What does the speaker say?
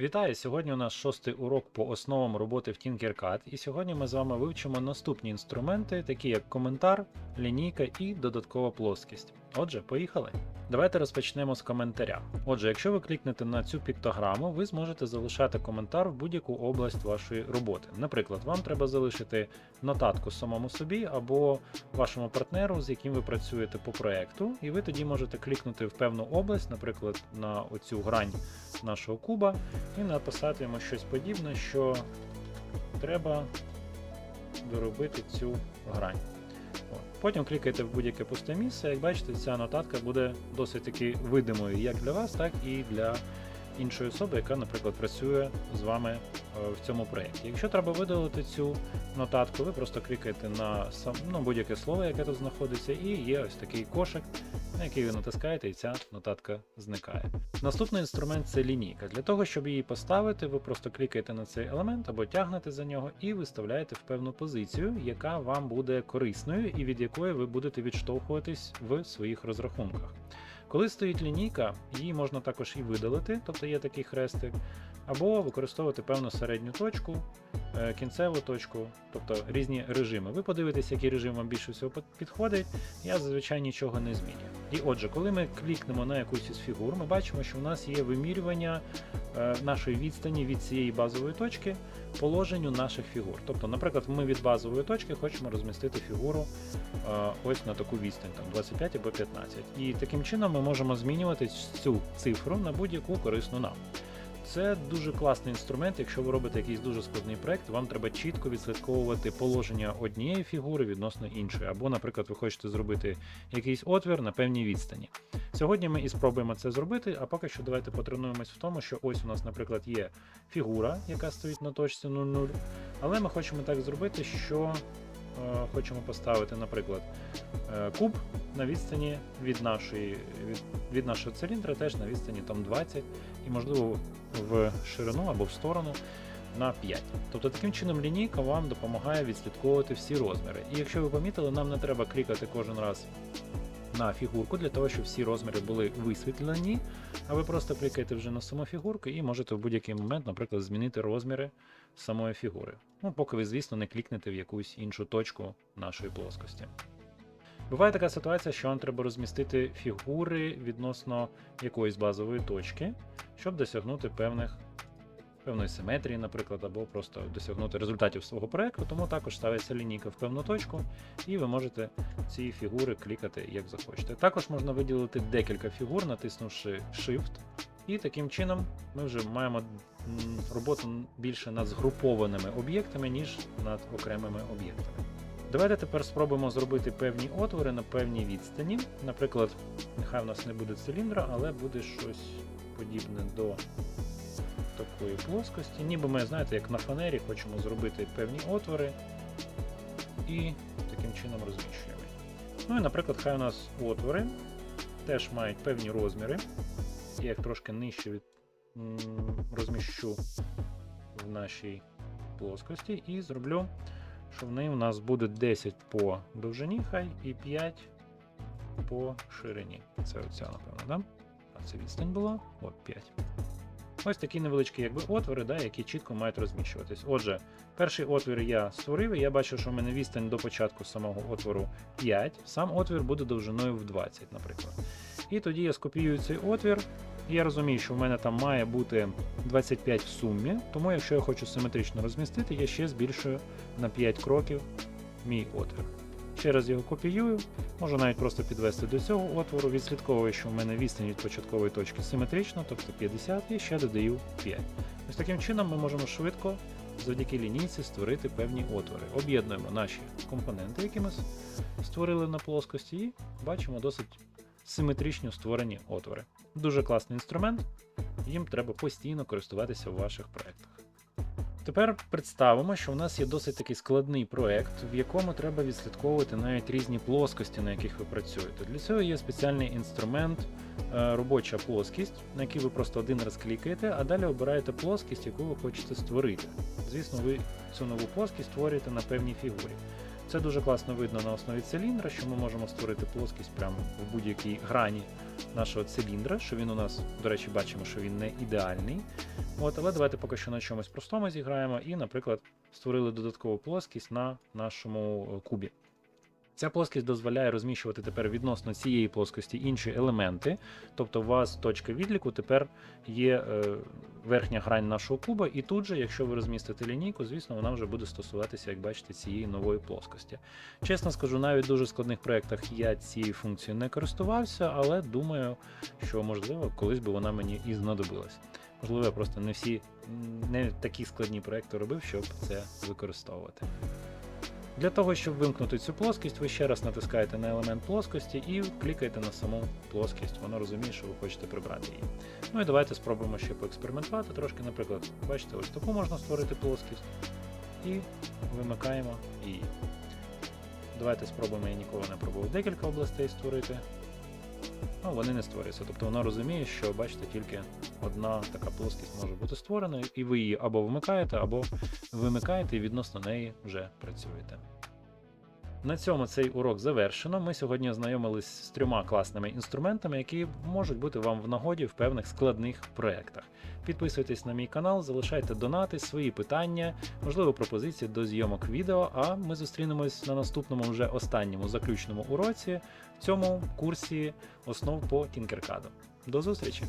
Вітаю! Сьогодні у нас шостий урок по основам роботи в Tinkercad, і сьогодні ми з вами вивчимо наступні інструменти, такі як коментар, лінійка і додаткова плоскість. Отже, поїхали. Давайте розпочнемо з коментаря. Отже, якщо ви клікнете на цю піктограму, ви зможете залишати коментар в будь-яку область вашої роботи. Наприклад, вам треба залишити нотатку самому собі або вашому партнеру, з яким ви працюєте по проекту, і ви тоді можете клікнути в певну область, наприклад, на оцю грань нашого куба, і написати йому щось подібне, що треба доробити цю грань. От. Потім клікаєте в будь-яке пусте місце. Як бачите, ця нотатка буде досить таки видимою як для вас, так і для іншої особи, яка, наприклад, працює з вами е, в цьому проєкті. Якщо треба видалити цю нотатку, ви просто клікаєте на сам, ну, будь-яке слово, яке тут знаходиться, і є ось такий кошик, на який ви натискаєте, і ця нотатка зникає. Наступний інструмент це лінійка. Для того, щоб її поставити, ви просто клікаєте на цей елемент або тягнете за нього і виставляєте в певну позицію, яка вам буде корисною і від якої ви будете відштовхуватись в своїх розрахунках. Коли стоїть лінійка, її можна також і видалити, тобто є такий хрестик, або використовувати певну середню точку, кінцеву точку, тобто різні режими. Ви подивитесь, який режим вам більше всього підходить. Я зазвичай нічого не змінюю. І отже, коли ми клікнемо на якусь із фігур, ми бачимо, що в нас є вимірювання е, нашої відстані від цієї базової точки положенню наших фігур. Тобто, наприклад, ми від базової точки хочемо розмістити фігуру е, ось на таку відстань, там 25 або 15. І таким чином ми можемо змінювати цю цифру на будь-яку корисну нам. Це дуже класний інструмент, якщо ви робите якийсь дуже складний проект, вам треба чітко відслідковувати положення однієї фігури відносно іншої. Або, наприклад, ви хочете зробити якийсь отвір на певній відстані. Сьогодні ми і спробуємо це зробити, а поки що давайте потренуємось в тому, що ось у нас, наприклад, є фігура, яка стоїть на точці 0,0, але ми хочемо так зробити, що хочемо поставити, наприклад, е, куб на відстані від, нашої, від, від нашого циліндра, теж на відстані там 20 і, можливо, в ширину або в сторону на 5. Тобто таким чином лінійка вам допомагає відслідковувати всі розміри. І якщо ви помітили, нам не треба клікати кожен раз на фігурку для того, щоб всі розміри були висвітлені, а ви просто клікаєте вже на саму фігурку і можете в будь-який момент, наприклад, змінити розміри самої фігури. Ну, поки ви, звісно, не клікнете в якусь іншу точку нашої плоскості. Буває така ситуація, що вам треба розмістити фігури відносно якоїсь базової точки, щоб досягнути певних, певної симетрії, наприклад, або просто досягнути результатів свого проекту, тому також ставиться лінійка в певну точку, і ви можете ці фігури клікати як захочете. Також можна виділити декілька фігур, натиснувши Shift, і таким чином ми вже маємо роботу більше над згрупованими об'єктами, ніж над окремими об'єктами. Давайте тепер спробуємо зробити певні отвори на певній відстані. Наприклад, нехай в нас не буде циліндра, але буде щось подібне до такої плоскості. Ніби ми, знаєте, як на фанері хочемо зробити певні отвори і таким чином розміщуємо. Ну і, наприклад, хай у нас отвори теж мають певні розміри. Я їх трошки нижче від, розміщу в нашій плоскості і зроблю що в неї у нас буде 10 по довжині, хай і 5 по ширині. Це оця, напевно, да? А це відстань була. От 5. Ось такі невеличкі якби, отвори, да, які чітко мають розміщуватись. Отже, перший отвір я створив, і я бачу, що в мене відстань до початку самого отвору 5. Сам отвір буде довжиною в 20, наприклад. І тоді я скопіюю цей отвір. І Я розумію, що в мене там має бути 25 в сумі, тому якщо я хочу симетрично розмістити, я ще збільшую на 5 кроків мій отвір. Ще раз його копіюю, можу навіть просто підвести до цього отвору, відслідковую, що в мене відстань від початкової точки симетрична, тобто 50, і ще додаю 5. Ось таким чином ми можемо швидко завдяки лінійці створити певні отвори. Об'єднуємо наші компоненти, які ми створили на плоскості, і бачимо досить симетрично створені отвори. Дуже класний інструмент, їм треба постійно користуватися в ваших проєктах. Тепер представимо, що в нас є досить такий складний проект, в якому треба відслідковувати навіть різні плоскості, на яких ви працюєте. Для цього є спеціальний інструмент, е, робоча плоскість, на який ви просто один раз клікаєте, а далі обираєте плоскість, яку ви хочете створити. Звісно, ви цю нову плоскість створюєте на певній фігурі. Це дуже класно видно на основі циліндра, що ми можемо створити плоскість прямо в будь-якій грані нашого циліндра, що він у нас, до речі, бачимо, що він не ідеальний. От, але давайте поки що на чомусь простому зіграємо і, наприклад, створили додаткову плоскість на нашому е, кубі. Ця плоскість дозволяє розміщувати тепер відносно цієї плоскості інші елементи. Тобто у вас точка відліку тепер є е, верхня грань нашого куба, і тут же, якщо ви розмістите лінійку, звісно, вона вже буде стосуватися, як бачите, цієї нової плоскості. Чесно скажу, навіть в дуже складних проєктах я цією функцією не користувався, але думаю, що можливо колись би вона мені і знадобилась. Можливо, я просто не всі не такі складні проекти робив, щоб це використовувати. Для того, щоб вимкнути цю плоскість, ви ще раз натискаєте на елемент плоскості і клікаєте на саму плоскість. Воно розуміє, що ви хочете прибрати її. Ну і давайте спробуємо ще поекспериментувати трошки. Наприклад, бачите, ось таку можна створити плоскість. І вимикаємо її. Давайте спробуємо, я ніколи не пробував декілька областей створити. Ну, вони не створюються. Тобто вона розуміє, що бачите, тільки одна така плоскість може бути створена, і ви її або вмикаєте, або вимикаєте і відносно неї вже працюєте. На цьому цей урок завершено. Ми сьогодні ознайомились з трьома класними інструментами, які можуть бути вам в нагоді в певних складних проєктах. Підписуйтесь на мій канал, залишайте донати, свої питання, можливо, пропозиції до зйомок відео. А ми зустрінемось на наступному вже останньому заключному уроці в цьому курсі основ по Tinkercad. До зустрічі!